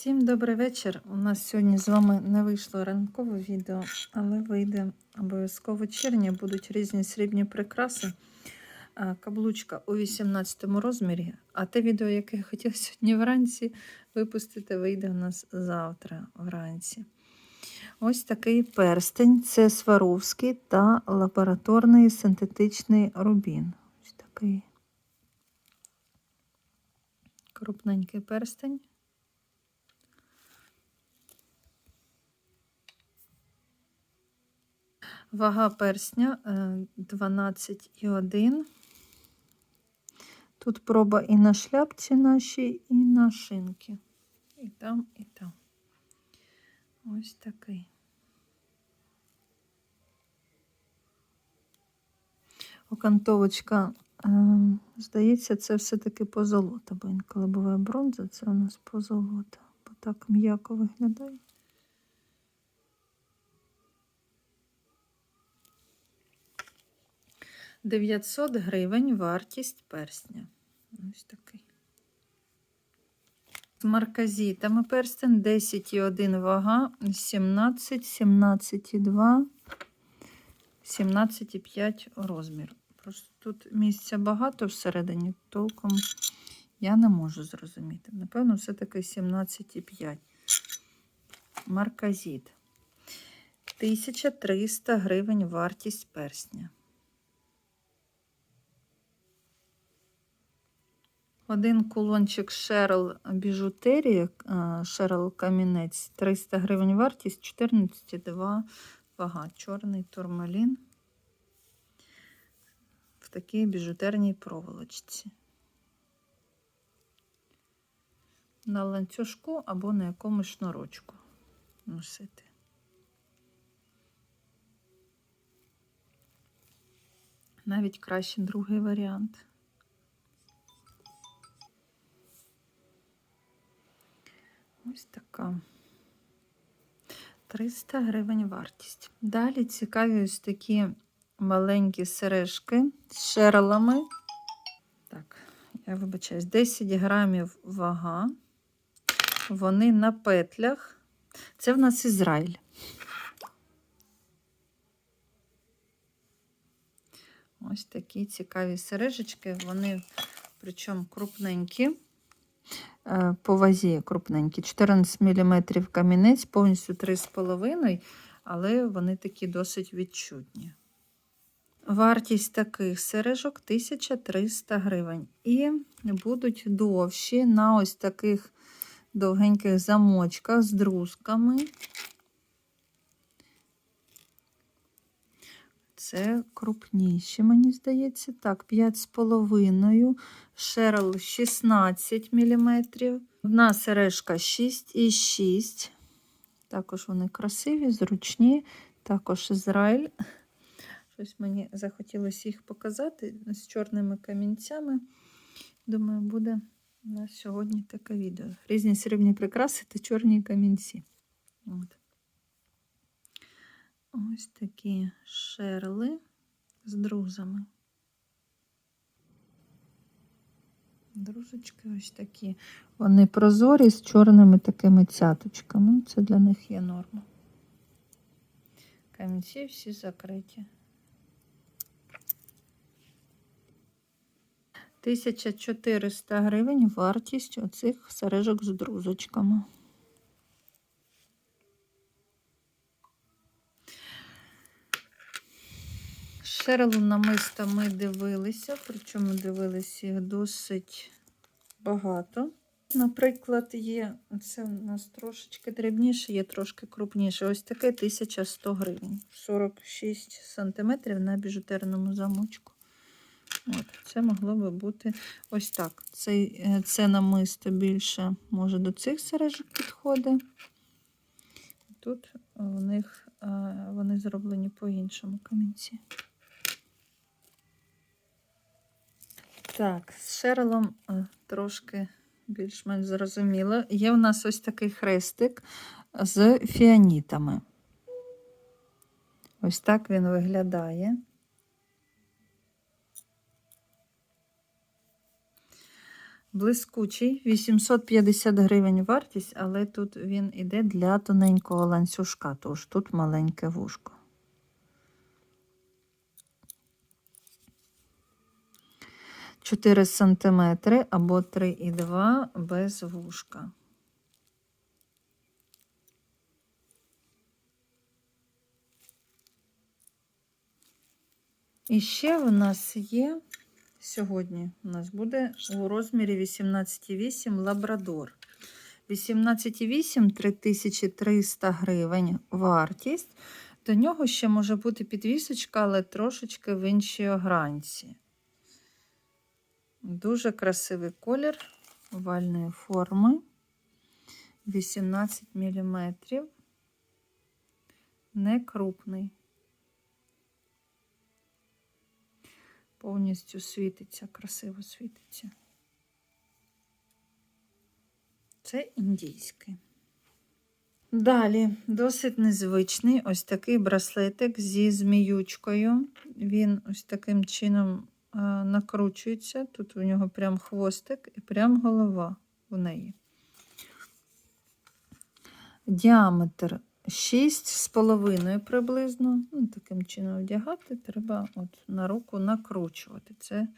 Всім добрий вечір. У нас сьогодні з вами не вийшло ранкове відео, але вийде обов'язково червня. Будуть різні срібні прикраси. Каблучка у 18 розмірі. А те відео, яке я хотіла сьогодні вранці випустити, вийде у нас завтра вранці. Ось такий перстень. Це Сваровський та лабораторний синтетичний рубін. Ось такий крупненький перстень. Вага персня е, 12,1. Тут проба і на шляпці нашій, і на шинки. І там, і там. Ось такий. Окантовочка, е, здається, це все-таки позолота, бо інколи буває бронза, це у нас позолота, бо так м'яко виглядає. Дев'ятсот гривень вартість персня. Ось такий. З марказітами перстень 10,1 вага, 17, 17,2, 17,5 розмір. Просто тут місця багато всередині, толком я не можу зрозуміти. Напевно, все-таки 17,5. Марказіт. 1300 гривень вартість персня. Один кулончик Шерл біжутерія, Шерл камінець, 300 гривень вартість, 14,2 вага. Чорний турмалін в такій біжутерній проволочці. На ланцюжку або на якомусь шнурочку носити. Навіть краще другий варіант. Ось така. 300 гривень вартість. Далі цікаві ось такі маленькі сережки з шерлами. Так, я вибачаюсь, 10 грамів вага. Вони на петлях. Це в нас Ізраїль. Ось такі цікаві сережечки. Вони, причому крупненькі по вазі крупненькі. 14 мм камінець, повністю 3,5, але вони такі досить відчутні. Вартість таких сережок 1300 гривень. І будуть довші на ось таких довгеньких замочках з друзками. Це крупніші, мені здається. Так, 5,5, шерл 16 мм. Одна сережка 6,6. Також вони красиві, зручні. Також Ізраїль. Щось мені захотілося їх показати з чорними камінцями. Думаю, буде у нас сьогодні таке відео. Різні срібні прикраси та чорні камінці. От. Ось такі шерли з друзами. Дружечки ось такі. Вони прозорі з чорними такими цяточками. Це для них є норма. Камінці всі закриті. 1400 гривень вартість оцих сережок з друзочками. Шерлу намиста ми дивилися, причому дивилися їх досить багато. Наприклад, є, це у нас трошечки дрібніше, є трошки крупніше. Ось таке 1100 гривень, 46 см на біжутерному замочку. От, Це могло би бути ось так. Це, це намисто більше може до цих сережок підходить. Тут у них вони зроблені по іншому камінці. Так, з шерлом трошки більш-менш зрозуміло. Є у нас ось такий хрестик з фіанітами. Ось так він виглядає. Блискучий, 850 гривень вартість, але тут він іде для тоненького ланцюжка, тож тут маленьке вушко. Чотири сантиметри або 3,2 без вушка. І ще в нас є сьогодні у нас буде у розмірі 18,8 лабрадор. 18,8 3300 гривень вартість. До нього ще може бути підвісочка, але трошечки в іншій огранці. Дуже красивий колір овальної форми. 18 мм. Не крупний. Повністю світиться, красиво світиться. Це індійський. Далі досить незвичний ось такий браслетик зі зміючкою. Він ось таким чином накручується. Тут у нього прям хвостик і прям голова у неї. Діаметр 6,5 приблизно. Ну, таким чином вдягати, треба от на руку накручувати. Це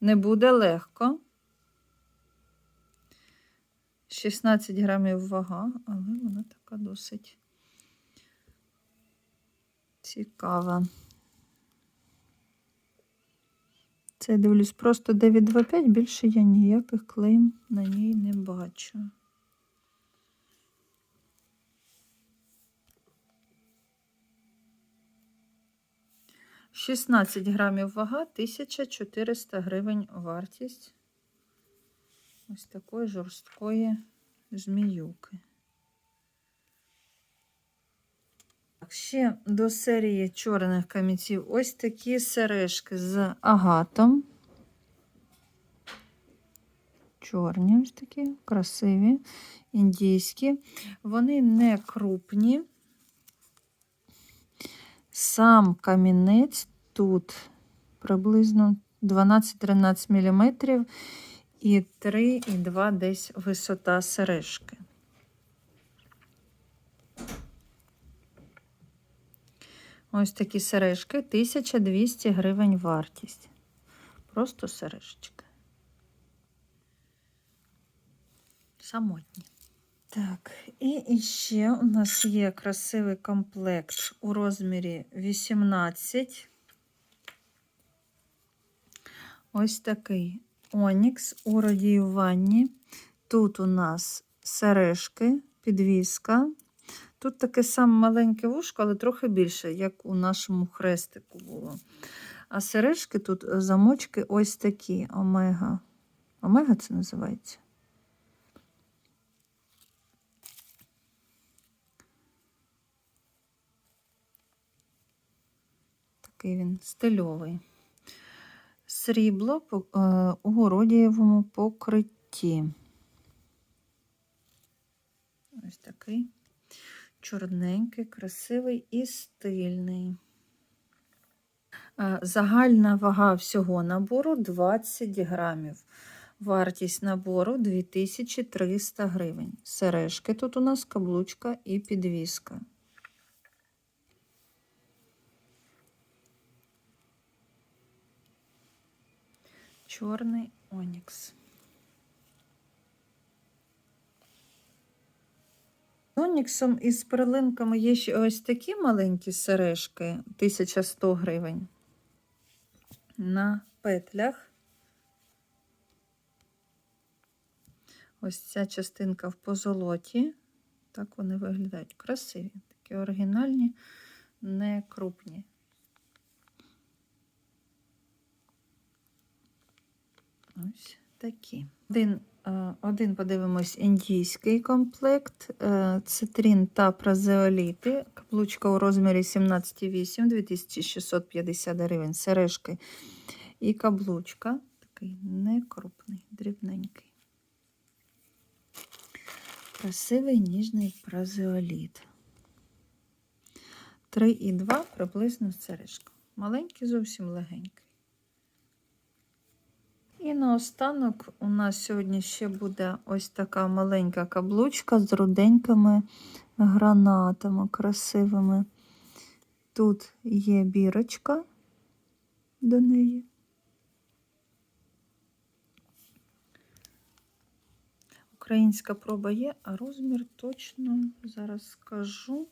не буде легко. 16 грамів вага, але вона така досить цікава. Це я дивлюсь просто 925, більше я ніяких клейм на ній не бачу. Шістнадцять грамів вага, 1400 гривень вартість ось такої жорсткої зміюки. Так, Ще до серії чорних камінців ось такі сережки з агатом. Чорні, ось такі, красиві, індійські. Вони не крупні. Сам камінець тут приблизно 12-13 мм і 3,2 десь висота сережки. Ось такі сережки 1200 гривень вартість. Просто сережечки. Самотні. Так, і ще у нас є красивий комплект у розмірі 18. Ось такий Онікс у радіюванні. Тут у нас сережки, підвіска. Тут таке саме маленьке вушко, але трохи більше, як у нашому хрестику було. А сережки тут замочки ось такі омега. Омега це називається. Такий він стильовий. Срібло у городієвому покритті. Ось такий чорненький, красивий і стильний. Загальна вага всього набору 20 грамів. Вартість набору 2300 гривень. Сережки тут у нас каблучка і підвіска. Чорний Онікс. Оніксом із перлинками є ще ось такі маленькі сережки 1100 гривень. На петлях. Ось ця частинка в позолоті. Так вони виглядають красиві, такі оригінальні, не крупні. Ось такі. Один, один подивимось, індійський комплект, е, цитрін та празеоліти, каплучка у розмірі 17,8, 2650 гривень, сережки і каблучка. Такий некрупний, дрібненький. Красивий ніжний празеоліт. 3,2 приблизно сережка. Маленький, зовсім легенький. І наостанок у нас сьогодні ще буде ось така маленька каблучка з руденькими гранатами красивими. Тут є бірочка до неї. Українська проба є, а розмір точно зараз скажу.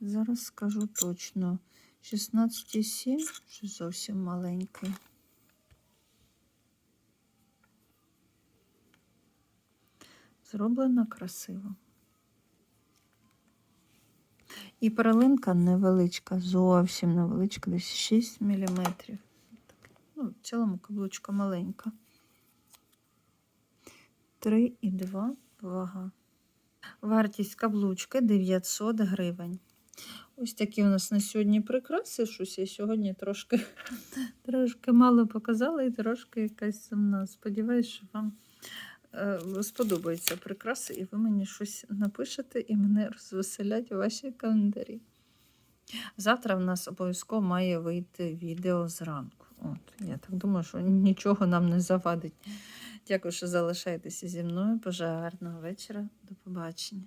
Зараз скажу точно. 16,7, що зовсім маленький. Зроблено красиво. І перлинка невеличка, зовсім невеличка, десь 6 мм. Ну, в цілому каблучка маленька. 3,2 вага. Вартість каблучки 900 гривень. Ось такі у нас на сьогодні прикраси. Щось я сьогодні трошки, трошки мало показала і трошки якась сумна. Сподіваюсь, що вам сподобаються прикраси, і ви мені щось напишете і мене розвеселять ваші календарі. Завтра в нас обов'язково має вийти відео зранку. От, я так думаю, що нічого нам не завадить. Дякую, що залишаєтеся зі мною. Бажаю гарного вечора. До побачення.